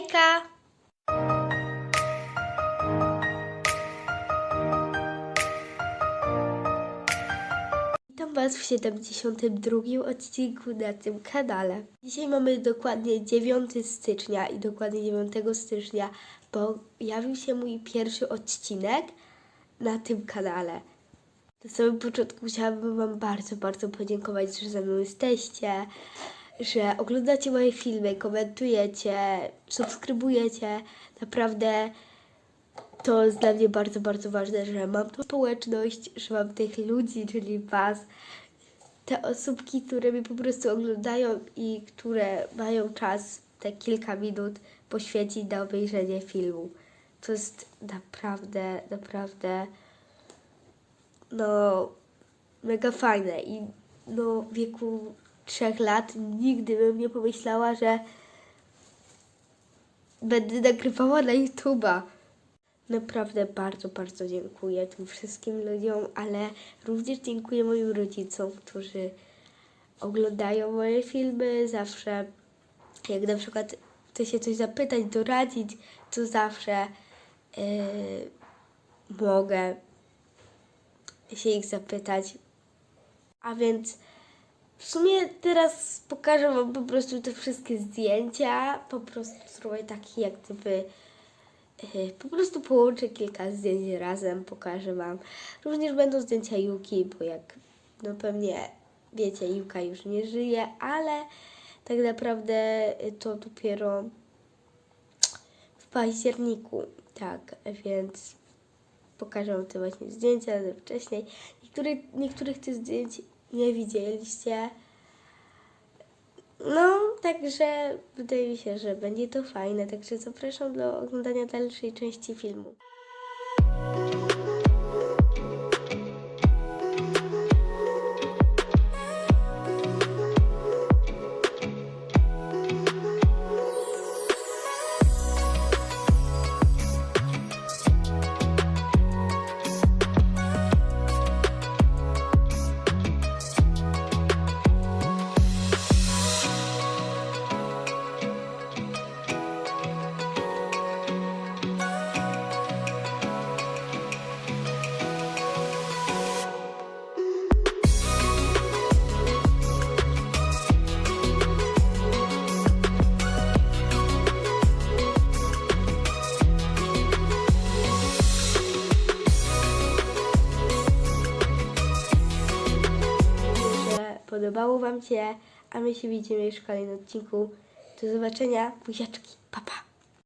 Hejka! Witam Was w 72 odcinku na tym kanale. Dzisiaj mamy dokładnie 9 stycznia i dokładnie 9 stycznia pojawił się mój pierwszy odcinek na tym kanale. Na samym początku chciałabym Wam bardzo, bardzo podziękować, że ze mną jesteście, że oglądacie moje filmy, komentujecie, subskrybujecie. Naprawdę to jest dla mnie bardzo, bardzo ważne, że mam tą społeczność, że mam tych ludzi, czyli Was, te osobki, które mnie po prostu oglądają i które mają czas te kilka minut poświęcić na obejrzenie filmu. To jest naprawdę, naprawdę no mega fajne i no wieku trzech lat nigdy bym nie pomyślała, że będę nagrywała na YouTube'a. Naprawdę bardzo, bardzo dziękuję tym wszystkim ludziom, ale również dziękuję moim rodzicom, którzy oglądają moje filmy zawsze. Jak na przykład chcę się coś zapytać, doradzić, to zawsze yy, mogę się ich zapytać. A więc w sumie teraz pokażę Wam po prostu te wszystkie zdjęcia. Po prostu zrobię taki jak gdyby e, po prostu połączę kilka zdjęć razem, pokażę Wam. Również będą zdjęcia Yuki, bo jak no pewnie wiecie, Juka już nie żyje, ale tak naprawdę to dopiero w październiku, tak, więc pokażę Wam te właśnie zdjęcia ze wcześniej. Niektórych, niektórych tych zdjęć nie widzieliście. No, także wydaje mi się, że będzie to fajne. Także zapraszam do oglądania dalszej części filmu. Podobało Wam się, a my się widzimy w kolejnym odcinku. Do zobaczenia, buziaczki, pa pa!